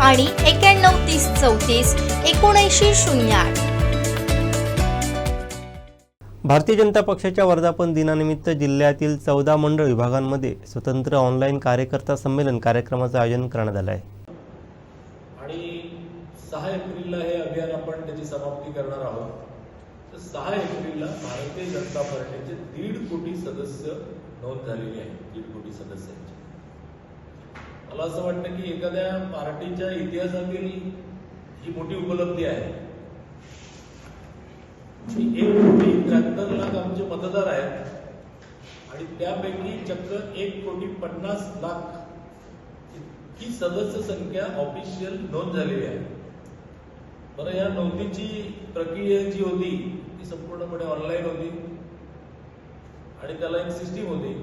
आणि एक्याण्णव तीस चौतीस एकोणऐंशी शून्य आठ. भारतीय जनता पक्षाच्या वर्धापन दिनानिमित्त जिल्ह्यातील चौदा मंडळ विभागांमध्ये स्वतंत्र ऑनलाईन कार्यकर्ता संमेलन कार्यक्रमाचं आयोजन करण्यात आलं आहे. आणि सहा एप्रिलला हे अभियान आपण त्याची समाप्ती करणार आहोत. तर सहा एप्रिलला भारतीय जनता पार्टीचे दीड कोटी सदस्य नोंद झालेली आहे दीड कोटी सदस्यांची. मला असं वाटतं की एखाद्या पार्टीच्या इतिहासातील ही मोठी उपलब्धी आहे. एक कोटी त्र्याहत्तर लाख आमचे मतदार आहेत. आणि त्यापैकी चक्क एक कोटी पन्नास लाख ही सदस्य संख्या ऑफिशियल नोंद झालेली आहे. बरं या नोंदीची प्रक्रिया जी होती ती संपूर्णपणे ऑनलाईन होती. आणि त्याला एक सिस्टीम होती.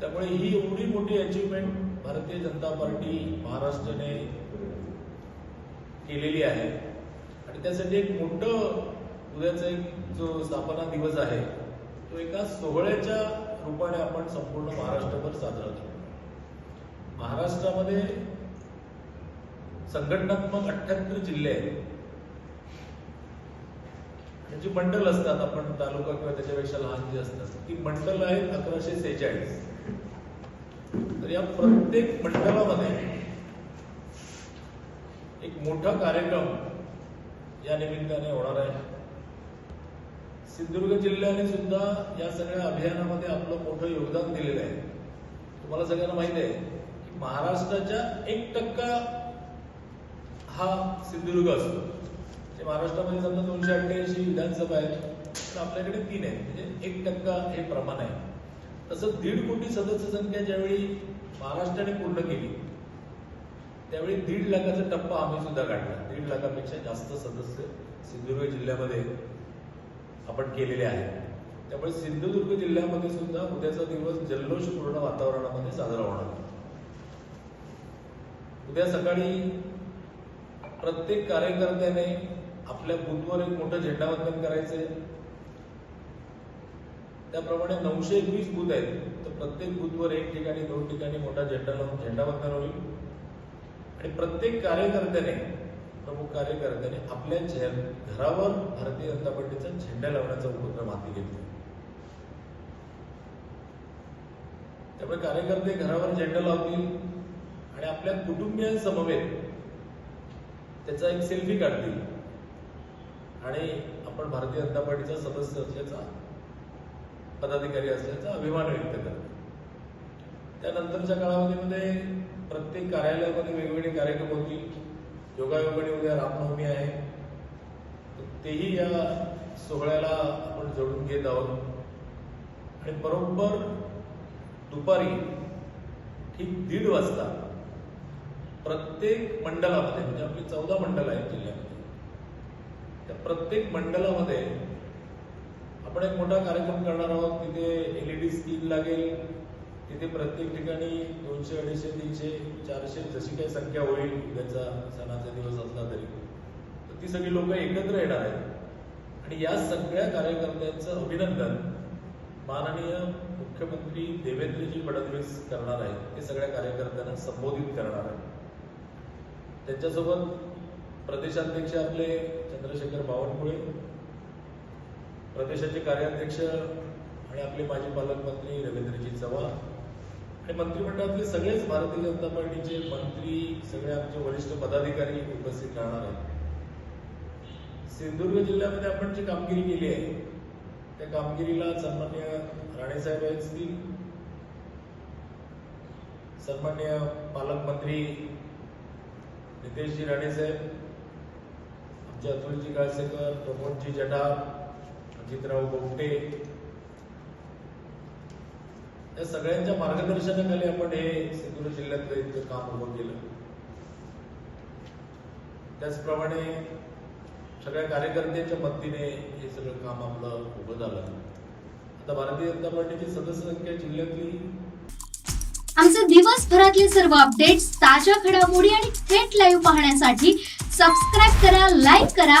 त्यामुळे ही एवढी मोठी अचिव्हमेंट भारतीय जनता पार्टी महाराष्ट्राने केलेली आहे. आणि त्यासाठी एक मोठं उद्याचा एक जो स्थापना दिवस आहे तो एका सोहळ्याच्या रूपाने आपण संपूर्ण महाराष्ट्रभर साजरा करतो महाराष्ट्रामध्ये संघटनात्मक अठ्ठ्याहत्तर जिल्हे आहेत. आणि जी मंडल असतात आपण तालुका किंवा त्याच्यापेक्षा लहान जी असतात ती मंडल आहेत अकराशे सेहेचाळीस. तर या प्रत्येक मंडळामध्ये एक मोठा कार्यक्रम या निमित्ताने होणार आहे. सिंधुदुर्ग जिल्ह्याने सुद्धा या सगळ्या अभियानामध्ये आपलं मोठं योगदान दिलेलं आहे. तुम्हाला सगळ्यांना माहिती आहे की महाराष्ट्राच्या एक टक्का हा सिंधुदुर्ग असतो. म्हणजे महाराष्ट्रामध्ये समजा दोनशे अठ्ठ्याऐंशी विधानसभा आहेत तर आपल्याकडे तीन आहेत. म्हणजे एक टक्का हे प्रमाण आहे. तसं दीड कोटी सदस्य संख्या ज्यावेळी महाराष्ट्राने पूर्ण केली त्यावेळी दीड लाखाचा टप्पा आम्ही सुद्धा काढला. दीड लाखापेक्षा जास्त सदस्य सिंधुदुर्ग जिल्ह्यामध्ये आपण केलेले आहेत. त्यामुळे सिंधुदुर्ग जिल्ह्यामध्ये सुद्धा उद्याचा दिवस जल्लोषपूर्ण वातावरणामध्ये साजरा होणार. उद्या सकाळी प्रत्येक कार्यकर्त्याने आपल्या बूथवर एक मोठं झेंडावंदन करायचं त्याप्रमाणे नऊशे एकवीस बूथ आहेत. तर प्रत्येक बूथवर एक ठिकाणी दोन ठिकाणी मोठा झेंडा लावून झेंडावंदन होईल. आणि प्रत्येक कार्यकर्त्याने प्रमुख कार्यकर्त्याने आपल्या घरावर भारतीय जनता पार्टीचा झेंडा लावण्याचा उपक्रम हाती घेतला. त्यामुळे कार्यकर्ते घरावर झेंडा लावतील आणि आपल्या कुटुंबियांसमवेत त्याचा एक सेल्फी काढतील. आणि आपण भारतीय जनता पार्टीचा सदस्य असल्याचा पदाधिकारी असल्याचा अभिमान व्यक्त करतो त्यानंतरच्या काळामध्ये प्रत्येक कार्यालयामध्ये वेगवेगळे कार्यक्रम होतील. योगायोगाने उद्या रामनवमी आहे. तर तेही या सोहळ्याला आपण जोडून घेत आहोत. आणि बरोबर दुपारी ठीक दीड वाजता प्रत्येक मंडळामध्ये म्हणजे आपली चौदा मंडळ आहेत जिल्ह्यामध्ये त्या प्रत्येक मंडळामध्ये आपण एक मोठा कार्यक्रम करणार आहोत. तिथे एलईडी स्क्रीन लागेल. तिथे प्रत्येक ठिकाणी दोनशे अडीचशे तीनशे चारशे जशी काही संख्या होईल उद्याचा सणाचा दिवस असला तरी. तर ती सगळी लोक एकत्र येणार आहेत. आणि या सगळ्या कार्यकर्त्यांचं अभिनंदन माननीय मुख्यमंत्री देवेंद्रजी फडणवीस करणार आहेत. ते सगळ्या कार्यकर्त्यांना संबोधित करणार आहेत. त्यांच्यासोबत प्रदेशाध्यक्ष आपले चंद्रशेखर बावनकुळे प्रदेशाचे कार्याध्यक्ष आणि आपले माजी पालकमंत्री रवींद्रजी चव्हाण आणि मंत्रिमंडळातले सगळेच भारतीय जनता पार्टीचे मंत्री सगळे आमचे वरिष्ठ पदाधिकारी उपस्थित राहणार आहेत. सिंधुदुर्ग जिल्ह्यामध्ये आपण जी कामगिरी केली आहे त्या कामगिरीला सन्मान्य राणेसाहेब असतील सन्मान्य पालकमंत्री नितेशजी राणेसाहेब आमचे अतुलजी काळसेकर प्रमोदजी जठार अजितराव गोपटे. या सगळ्यांच्या मार्गदर्शनाखाली आपण हे सिंधुदुर्ग जिल्ह्यातलं इतकं काम उभं केलं. त्याचप्रमाणे सगळ्या कार्यकर्त्यांच्या मदतीने हे सगळं काम आपलं उभं झालं. आता भारतीय जनता पार्टीची सदस्य संख्या जिल्ह्यातली? आमचे दिवसभरातले सर्व अपडेट्स ताज्या घडामोडी आणि थेट लाईव्ह पाहण्यासाठी सबस्क्राईब करा लाईक करा